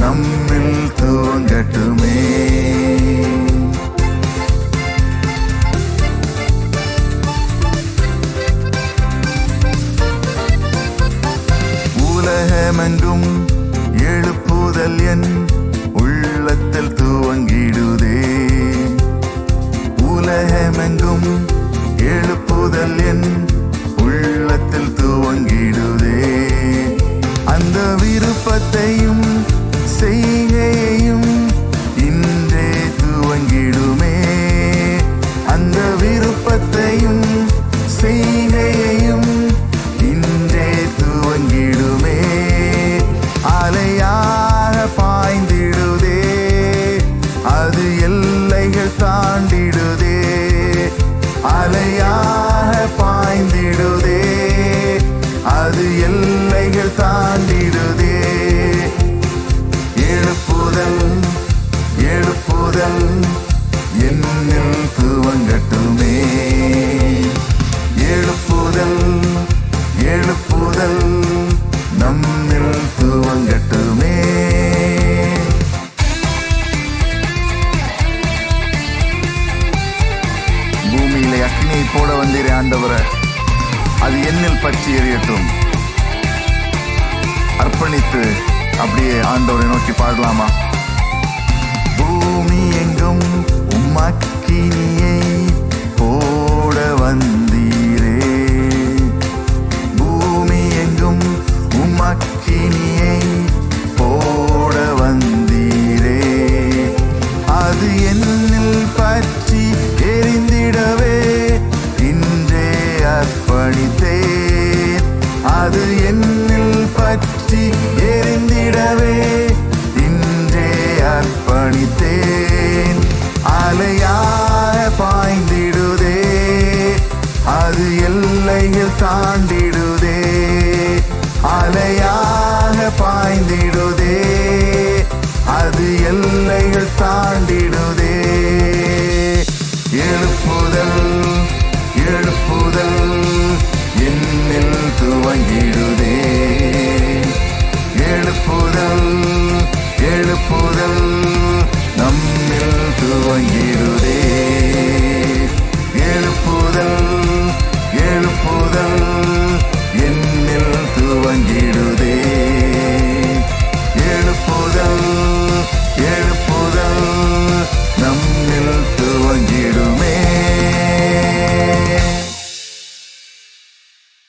நம்மில் தூங்கட்டுமே. உலகமெங்கும் எழுப்புதல் என் உள்ளத்தில் துவங்கிடுதே. என்னில் துவங்கட்டுமே எழுப்புதல் எழுப்புதல் நம்மில் அது என்னில் பற்றி எரியட்டும். அர்ப்பணித்து அப்படியே ஆண்டவரை நோக்கி பாடலாமா? மக்கினியை போட வந்தீரே. பூமி எங்கும் உமக்கினியை போட வந்தீரே. அது என்னில் பற்றி எரிந்திடவே இன்றே அர்ப்பணித்தேன் அது என்னில் பற்றி எரிந்திடவே மலையில் தாண்டிடுதே. அலையாக பாய்ந்திடுதே. அது எல்லைகள் தாண்டிடுதே. எழுப்புதல் எழுப்புதல் என்னில் துவங்கிடுதே. எழுப்புதல் எழுப்புதல் நம்மில் துவங்கிடுதே.